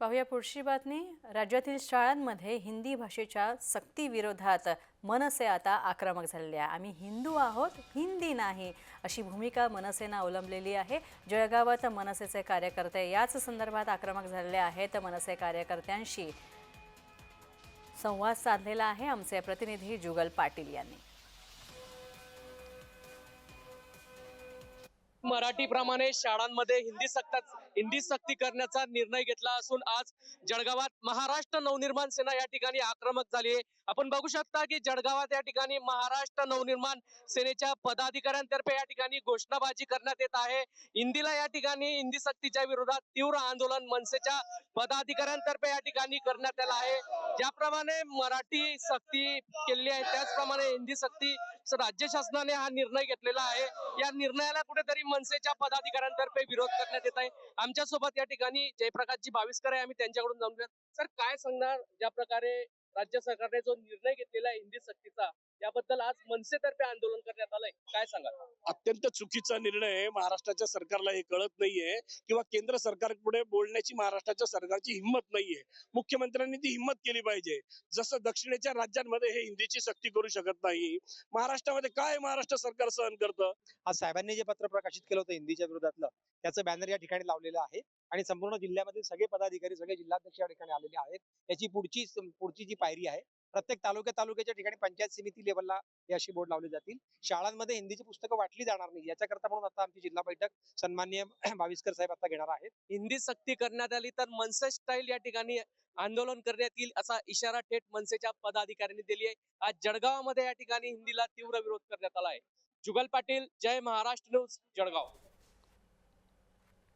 पाहूया पुढची बातमी. राज्यातील शाळांमध्ये हिंदी भाषेच्या सक्तीविरोधात मनसे आता आक्रमक झालेले आहे. आम्ही हिंदू आहोत हिंदी नाही अशी भूमिका मनसेनं अवलंबलेली आहे. जळगावात मनसेचे कार्यकर्ते याच संदर्भात आक्रमक झालेले आहेत. मनसे कार्यकर्त्यांशी संवाद साधलेला आहे आमचे प्रतिनिधी जुगल पाटील यांनी. मराठीप्रमाणे शाळांमध्ये हिंदी सक्ता हिंदी सक्ती करण्याचा निर्णय घेतला असून आज जळगावात महाराष्ट्र नवनिर्माण सेना या ठिकाणी आक्रमक झाली आहे. आपण बघू शकता की जळगावात या ठिकाणी महाराष्ट्र नवनिर्माण सेनेच्या पदाधिकाऱ्यांतर्फे या ठिकाणी घोषणाबाजी करण्यात येत आहे. हिंदीला या ठिकाणी हिंदी सक्तीच्या विरोधात तीव्र आंदोलन मनसेच्या पदाधिकाऱ्यांतर्फे या ठिकाणी करण्यात आलं आहे. ज्याप्रमाणे मराठी सक्ती केलेली आहे त्याचप्रमाणे हिंदी सक्ती राज्य शासनाने हा निर्णय घेतलेला आहे. या निर्णयाला कुठेतरी मनसेच्या पदाधिकाऱ्यांतर्फे विरोध करण्यात येत आहे. आमच्यासोबत या ठिकाणी जयप्रकाशजी बावीसकर आहे. आम्ही त्यांच्याकडून जाऊन सर काय सांगणार ज्या प्रकारे राज्य सरकारने जो निर्णय घेतलेला आहे हिंदी सक्तीचा याबद्दल आज मनसेतर्फे आंदोलन करण्यात आलंय. काय सांगा अत्यंत चुकीचा निर्णय आहे. महाराष्ट्राच्या सरकारला हे कळत नाहीये किंवा केंद्र सरकार पुढे बोलण्याची महाराष्ट्राच्या सरकारची हिंमत नाहीये. मुख्यमंत्र्यांनी ती हिंमत केली पाहिजे. जसं दक्षिणेच्या राज्यांमध्ये हे हिंदीची सक्ती करू शकत नाही महाराष्ट्रामध्ये काय महाराष्ट्र सरकार सहन करतं? आज साहेबांनी जे पत्र प्रकाशित केलं होतं हिंदीच्या विरोधातलं त्याचं बॅनर या ठिकाणी लावलेलं आहे. आणि संपूर्ण जिल्ह्यामधील सगळे पदाधिकारी सगळे जिल्हाध्यक्ष या ठिकाणी आलेले आहेत. याची पुढची पुढची जी पायरी आहे प्रत्येक तालुक्या तालुक्याच्या ठिकाणी पंचायत समिती लेवलला हे अशी बोर्ड लावले जातील. शाळांमध्ये हिंदीची पुस्तकं वाटली जाणार नाही याच्याकरता म्हणून आता आमची जिल्हा बैठक सन्माननीय भाविस्कर साहेब आता घेणार आहेत. हिंदी सक्ती करण्यात आली तर मनसे स्टाईल या ठिकाणी आंदोलन करण्यात येईल असा इशारा थेट मनसेच्या पदाधिकाऱ्यांनी दिली आहे. आज जळगावामध्ये या ठिकाणी हिंदीला तीव्र विरोध करण्यात आला आहे. जुगल पाटील जय महाराष्ट्र न्यूज जळगाव.